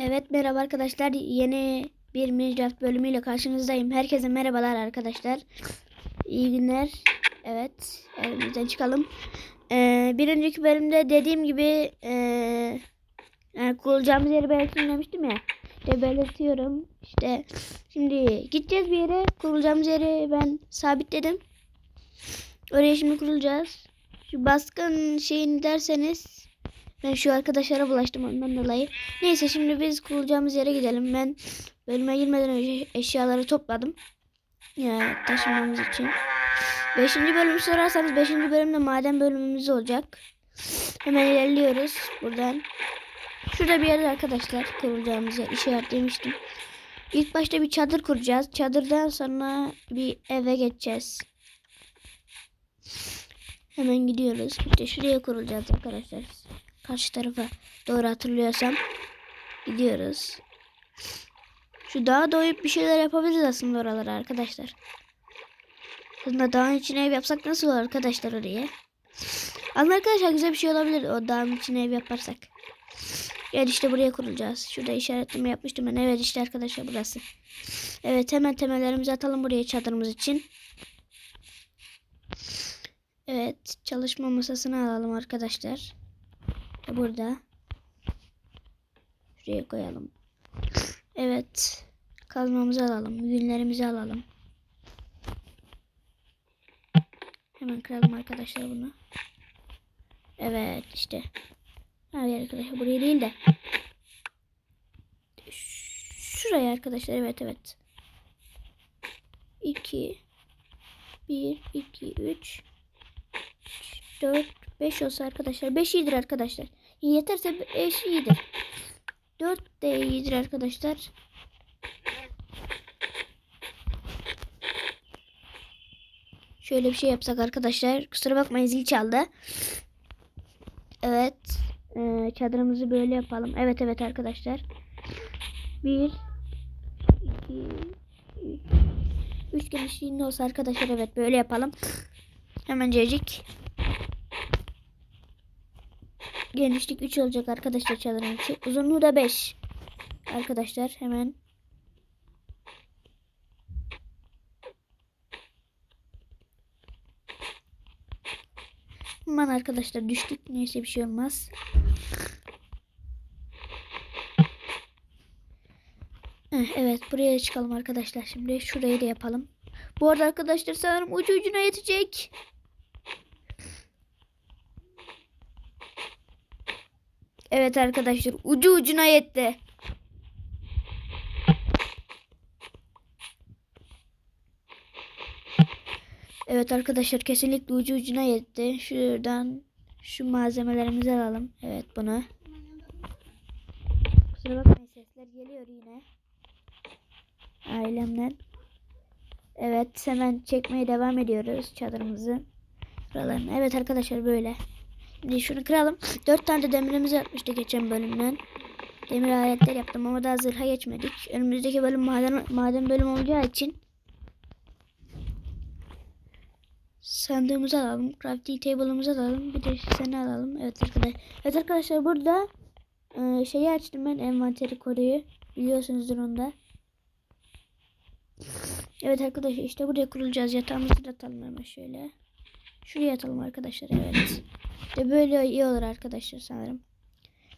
Evet merhaba arkadaşlar. Yeni bir Minecraft bölümüyle karşınızdayım. Herkese merhabalar arkadaşlar. İyi günler. Evet. Elimizden çıkalım. Ee, bir önceki bölümde dediğim gibi ee, yani kurulacağımız yeri belirttim demiştim ya. İşte belirtiyorum. İşte şimdi gideceğiz bir yere. Kurulacağımız yeri ben sabitledim. Oraya şimdi kurulacağız. Şu baskın şeyini derseniz ben şu arkadaşlara bulaştım ondan dolayı. Neyse şimdi biz kurulacağımız yere gidelim. Ben bölüme girmeden önce eşyaları topladım. Ya taşımamız için. Beşinci bölümü sorarsanız beşinci bölümde maden bölümümüz olacak. Hemen ilerliyoruz buradan. Şurada bir yerde arkadaşlar kurulacağımız yer işaretlemiştim. İlk başta bir çadır kuracağız. Çadırdan sonra bir eve geçeceğiz. Hemen gidiyoruz. İşte şuraya kurulacağız arkadaşlar karşı tarafa doğru hatırlıyorsam gidiyoruz. Şu dağa doyup bir şeyler yapabiliriz aslında oralara arkadaşlar. Aslında dağın içine ev yapsak nasıl olur arkadaşlar oraya? Aslında arkadaşlar güzel bir şey olabilir o dağın içine ev yaparsak. Evet işte buraya kurulacağız. Şurada işaretleme yapmıştım ben. Evet işte arkadaşlar burası. Evet hemen temellerimizi atalım buraya çadırımız için. Evet çalışma masasını alalım arkadaşlar. Burada. Şuraya koyalım. Evet. Kazmamızı alalım. Günlerimizi alalım. Hemen kıralım arkadaşlar bunu. Evet işte. Hayır arkadaşlar buraya değil de. Şuraya arkadaşlar evet evet. 2 1 2 3 4 5 olsa arkadaşlar 5 iyidir arkadaşlar. Yeterse 5 iyidir. 4 de iyidir arkadaşlar. Şöyle bir şey yapsak arkadaşlar. Kusura bakmayın zil çaldı. Evet. Ee, çadırımızı böyle yapalım. Evet evet arkadaşlar. 1 2 3 3 genişliğinde olsa arkadaşlar evet böyle yapalım. Hemen Genişlik 3 olacak arkadaşlar çadırın içi. Uzunluğu da 5. Arkadaşlar hemen. Aman arkadaşlar düştük. Neyse bir şey olmaz. Evet buraya çıkalım arkadaşlar. Şimdi şurayı da yapalım. Bu arada arkadaşlar sanırım ucu ucuna yetecek. Evet arkadaşlar ucu ucuna yetti. Evet arkadaşlar kesinlikle ucu ucuna yetti. Şuradan şu malzemelerimizi alalım. Evet bunu. Kusura bakmayın sesler geliyor yine. Ailemden. Evet hemen çekmeye devam ediyoruz çadırımızı. Buralarını. Evet arkadaşlar böyle. Şunu kıralım. Dört tane de demirimiz yapmıştı geçen bölümden. Demir aletler yaptım ama daha zırha geçmedik. Önümüzdeki bölüm maden, maden bölüm olacağı için sandığımızı alalım. Crafting table'ımızı alalım. Bir de seni alalım. Evet arkadaşlar. Evet arkadaşlar burada e, şeyi açtım ben envanteri koruyu. Biliyorsunuzdur onda. Evet arkadaşlar işte buraya kurulacağız. Yatağımızı da atalım hemen şöyle. Şuraya atalım arkadaşlar. Evet. İşte böyle iyi olur arkadaşlar sanırım.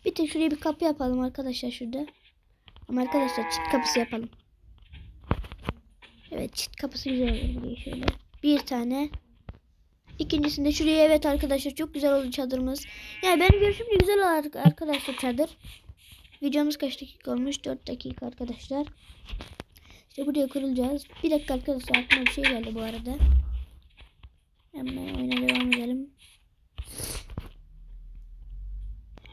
Bir tek şuraya bir kapı yapalım arkadaşlar şurada. Ama arkadaşlar çit kapısı yapalım. Evet çit kapısı güzel olur şöyle. Bir tane. İkincisinde şuraya evet arkadaşlar çok güzel oldu çadırımız. Yani benim görüşümce güzel olur arkadaşlar çadır. Videomuz kaç dakika olmuş? 4 dakika arkadaşlar. İşte buraya kurulacağız. Bir dakika arkadaşlar aklıma bir şey geldi bu arada. Hemen oyuna devam edelim.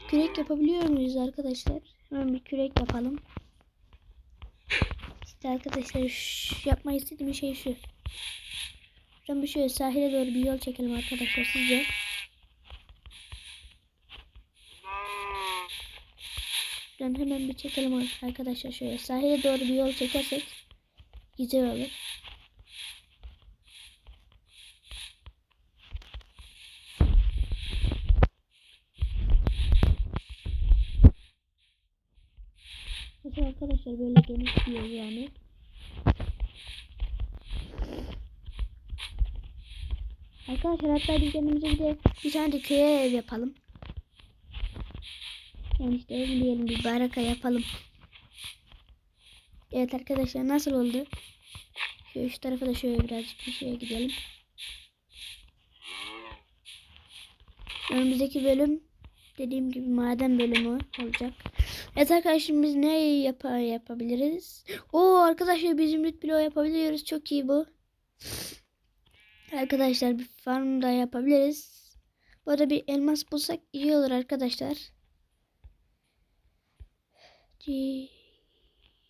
Kürek yapabiliyor muyuz arkadaşlar? Hemen bir kürek yapalım. İşte arkadaşlar şu, yapmayı istediğim şey şu. Şuradan bir şöyle sahile doğru bir yol çekelim arkadaşlar sizce. Şuradan hemen bir çekelim arkadaşlar şöyle. Sahile doğru bir yol çekersek güzel olur. Mesela arkadaşlar böyle bir yer yani. Arkadaşlar hatta biz kendimize bir de bir tane de köye ev yapalım. Yani işte ev diyelim bir baraka yapalım. Evet arkadaşlar nasıl oldu? Şu tarafa da şöyle birazcık bir şeye gidelim. Önümüzdeki bölüm dediğim gibi maden bölümü olacak. Evet arkadaşlar biz ne yap yapabiliriz? Oo arkadaşlar biz zümrüt bloğu yapabiliyoruz. Çok iyi bu. Arkadaşlar bir farm da yapabiliriz. Bu arada bir elmas bulsak iyi olur arkadaşlar.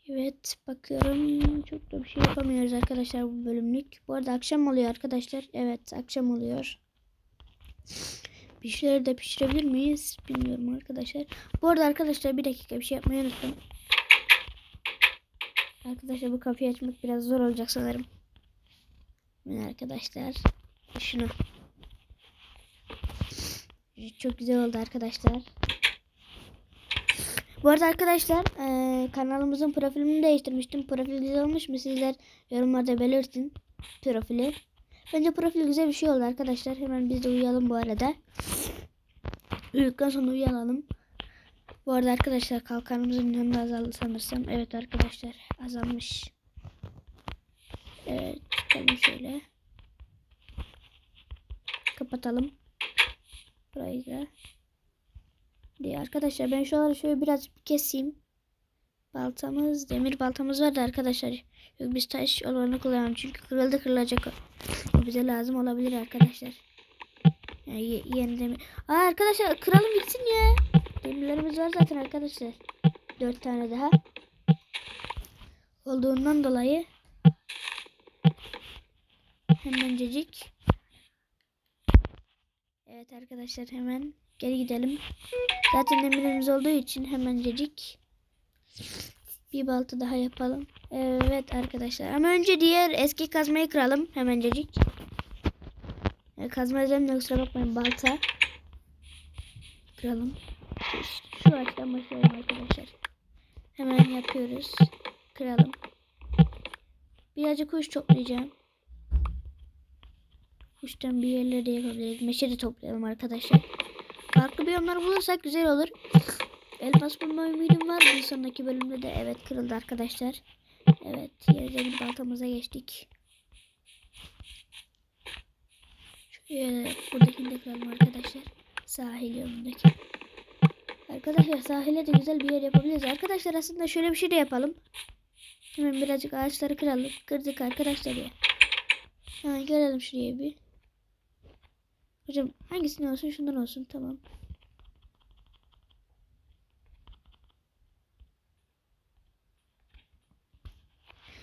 Evet bakıyorum çok da bir şey yapamıyoruz arkadaşlar bu bölümlük. Bu arada akşam oluyor arkadaşlar. Evet akşam oluyor. Bir şeyler de pişirebilir miyiz? Bilmiyorum arkadaşlar. Bu arada arkadaşlar bir dakika bir şey yapmayı unuttum. Arkadaşlar bu kapıyı açmak biraz zor olacak sanırım. Evet arkadaşlar. Şunu. Çok güzel oldu arkadaşlar. Bu arada arkadaşlar e, kanalımızın profilini değiştirmiştim. Profil güzel olmuş mu sizler yorumlarda belirtin profili. Bence profil güzel bir şey oldu arkadaşlar. Hemen biz de uyuyalım bu arada. Uyuduktan sonra uyuyalım. Bu arada arkadaşlar kalkanımızın yanında azaldı sanırsam. Evet arkadaşlar azalmış. Evet çıkalım şöyle. Kapatalım. Burayı da. Diye arkadaşlar ben şuraları şöyle biraz keseyim. Baltamız, demir baltamız vardı arkadaşlar. Yok biz taş olanı kullanalım çünkü kırıldı kırılacak. Bize lazım olabilir arkadaşlar. Yani ye- yeni demir. Aa arkadaşlar kıralım bitsin ya. Demirlerimiz var zaten arkadaşlar. Dört tane daha. Olduğundan dolayı hemencecik. Evet arkadaşlar hemen geri gidelim. Zaten demirimiz olduğu için hemencecik bir balta daha yapalım. Evet arkadaşlar. Ama önce diğer eski kazmayı kıralım hemencecik. E, kazma dedim de kusura bakmayın balta. Kıralım. Şu açıdan başlayalım arkadaşlar. Hemen yapıyoruz. Kıralım. Birazcık kuş toplayacağım. Kuştan bir yerleri de yapabiliriz. Meşe de toplayalım arkadaşlar. Farklı biyomlar bulursak güzel olur. Elmas bulma ümidim var. Bir sonraki bölümde de evet kırıldı arkadaşlar. Evet yerde bir baltamıza geçtik. Şöyle buradakini de arkadaşlar. Sahil yolundaki. Arkadaşlar sahile de güzel bir yer yapabiliriz. Arkadaşlar aslında şöyle bir şey de yapalım. Hemen birazcık ağaçları kıralım. Kırdık arkadaşlar ya. Hemen gelelim şuraya bir. Hocam hangisini olsun şundan olsun tamam.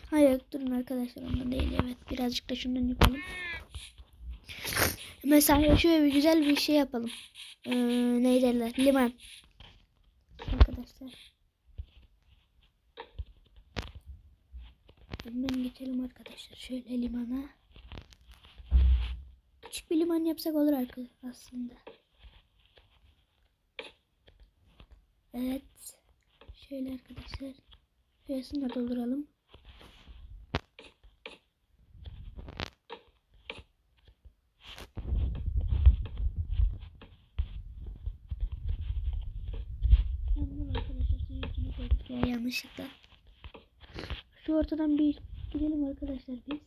Hayır durun arkadaşlar ondan değil evet birazcık da şundan yapalım. Mesela şöyle bir güzel bir şey yapalım. Ee, ne derler liman. Arkadaşlar. Hemen geçelim arkadaşlar şöyle limana. Küçük bir liman yapsak olur arkadaşlar aslında. Evet. Şöyle arkadaşlar. Şurasını da dolduralım. Yandım arkadaşlar suyun içine koyduk ya yanlışlıkla. Şu ortadan bir gidelim arkadaşlar biz.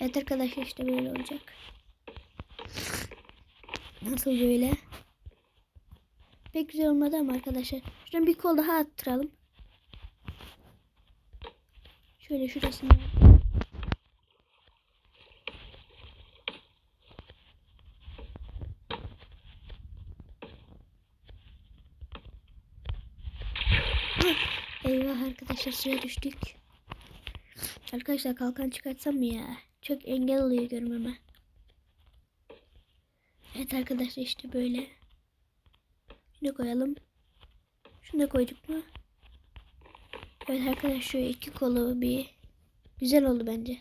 Evet arkadaşlar işte böyle olacak. Nasıl böyle? Pek güzel olmadı ama arkadaşlar. Şuradan bir kol daha attıralım. Şöyle şurasını. Eyvah arkadaşlar suya düştük. Arkadaşlar kalkan çıkartsam mı ya? Çok engel oluyor görmeme. Evet arkadaşlar işte böyle. Şunu koyalım. Şunu da koyduk mu? Evet arkadaşlar şu iki kolu bir güzel oldu bence.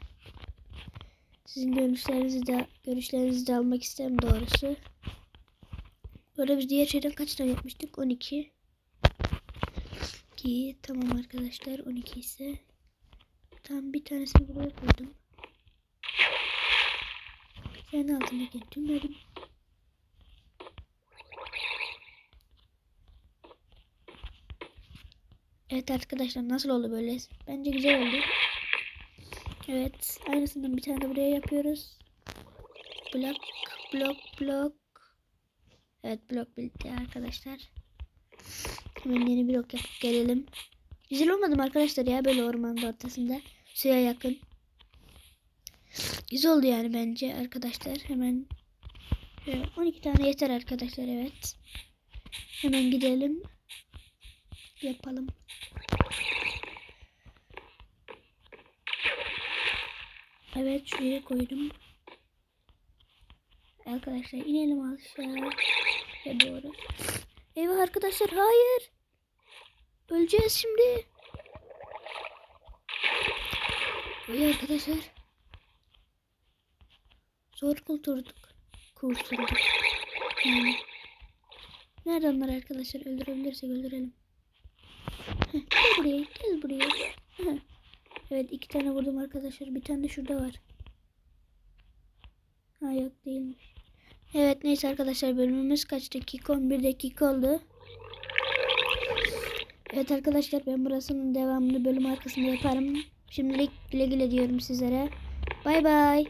Sizin görüşlerinizi de görüşlerinizi de almak isterim doğrusu. Böyle biz diğer şeyden kaç tane yapmıştık? 12. 2 tamam arkadaşlar 12 ise tam bir tanesini buraya koydum. Sen altına getirmedim. Evet arkadaşlar nasıl oldu böyle? Bence güzel oldu. Evet aynısından bir tane buraya yapıyoruz. Blok blok blok. Evet blok bitti arkadaşlar. Hemen yeni blok yapıp gelelim. Güzel olmadı mı arkadaşlar ya böyle ormanın ortasında. Suya yakın. Güzel oldu yani bence arkadaşlar. Hemen şöyle 12 tane yeter arkadaşlar evet. Hemen gidelim. Yapalım. Evet şuraya koydum. Arkadaşlar inelim aşağı. Doğru. Eyvah arkadaşlar hayır. Öleceğiz şimdi. Oy arkadaşlar. Zor kurtulduk. Kurtulduk. Yani. Nerede onlar arkadaşlar? Öldürebilirsek öldürelim. Heh, gel buraya, gel buraya. Evet iki tane vurdum arkadaşlar. Bir tane de şurada var. Ha yok değilmiş. Evet neyse arkadaşlar bölümümüz kaç dakika? 11 dakika oldu. Evet arkadaşlar ben burasının devamını bölüm arkasında yaparım. Şimdilik güle güle diyorum sizlere. Bay bay.